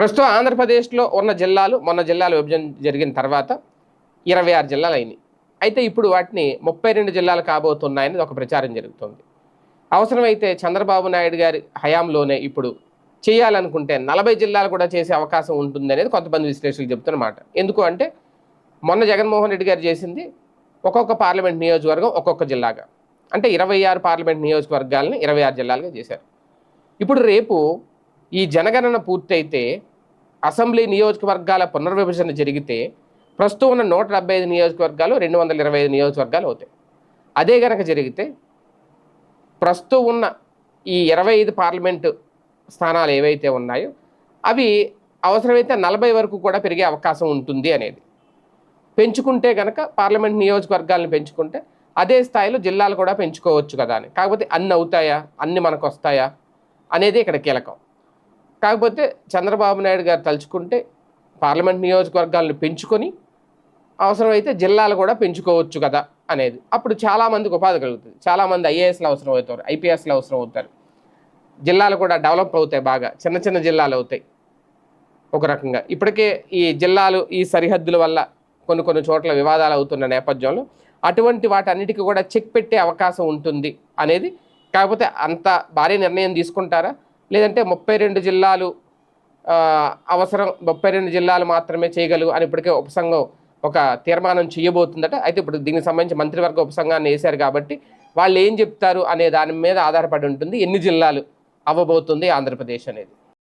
ప్రస్తుతం ఆంధ్రప్రదేశ్లో ఉన్న జిల్లాలు మొన్న జిల్లాలు విభజన జరిగిన తర్వాత ఇరవై ఆరు జిల్లాలు అయినాయి. అయితే ఇప్పుడు వాటిని ముప్పై రెండు జిల్లాలు కాబోతున్నాయని ఒక ప్రచారం జరుగుతుంది. అవసరమైతే చంద్రబాబు నాయుడు గారి హయాంలోనే ఇప్పుడు చేయాలనుకుంటే నలభై జిల్లాలు కూడా చేసే అవకాశం ఉంటుంది అనేది కొంతమంది విశ్లేషకులు చెప్తున్నమాట ఎందుకు అంటే మొన్న జగన్మోహన్ రెడ్డి గారు చేసింది ఒక్కొక్క పార్లమెంట్ నియోజకవర్గం ఒక్కొక్క జిల్లాగా. అంటే ఇరవై ఆరు పార్లమెంట్ నియోజకవర్గాలని ఇరవై ఆరు జిల్లాలుగా చేశారు. ఇప్పుడు రేపు ఈ జనగణన పూర్తయితే అసెంబ్లీ నియోజకవర్గాల పునర్విభజన జరిగితే ప్రస్తుతం ఉన్న నూట డెబ్బై ఐదు నియోజకవర్గాలు రెండు వందల ఇరవై ఐదు నియోజకవర్గాలు అవుతాయి. అదే కనుక జరిగితే ప్రస్తుతం ఉన్న ఈ ఇరవై ఐదు పార్లమెంటు స్థానాలు ఏవైతే ఉన్నాయో అవి అవసరమైతే నలభై వరకు కూడా పెరిగే అవకాశం ఉంటుంది అనేది. పెంచుకుంటే కనుక పార్లమెంట్ నియోజకవర్గాలను పెంచుకుంటే అదే స్థాయిలో జిల్లాలు కూడా పెంచుకోవచ్చు కదా అని. కాకపోతే అన్ని అవుతాయా? అన్ని మనకు వస్తాయా? అనేది ఇక్కడ కీలకం. కాకపోతే చంద్రబాబు నాయుడు గారు తలుచుకుంటే పార్లమెంట్ నియోజకవర్గాలను పెంచుకొని అవసరమైతే జిల్లాలు కూడా పెంచుకోవచ్చు కదా అనేది. అప్పుడు చాలామందికి ఉపాధి కలుగుతుంది. చాలామంది ఐఏఎస్లు అవసరం అవుతారు ఐపీఎస్లు అవసరం అవుతారు. జిల్లాలు కూడా డెవలప్ అవుతాయి బాగా. చిన్న చిన్న జిల్లాలు అవుతాయి ఒక రకంగా. ఇప్పటికే ఈ జిల్లాలు ఈ సరిహద్దుల వల్ల కొన్ని కొన్ని చోట్ల వివాదాలు అవుతున్న నేపథ్యంలో అటువంటి వాటన్నిటికీ కూడా చెక్ పెట్టే అవకాశం ఉంటుంది అనేది. కాకపోతే అంత భారీ నిర్ణయం తీసుకుంటారా? లేదంటే ముప్పై రెండు జిల్లాలు అవసరం ముప్పై రెండు జిల్లాలు మాత్రమే చేయగలవు అని ఇప్పటికే ఉపసంఘం ఒక తీర్మానం చేయబోతుందట. అయితే ఇప్పుడు దీనికి సంబంధించి మంత్రివర్గ ఉపసంఘాన్ని వేశారు కాబట్టి వాళ్ళు ఏం చెప్తారు అనే దాని మీద ఆధారపడి ఉంటుంది. ఎన్ని జిల్లాలు అవ్వబోతుంది ఆంధ్రప్రదేశ్ అనేది.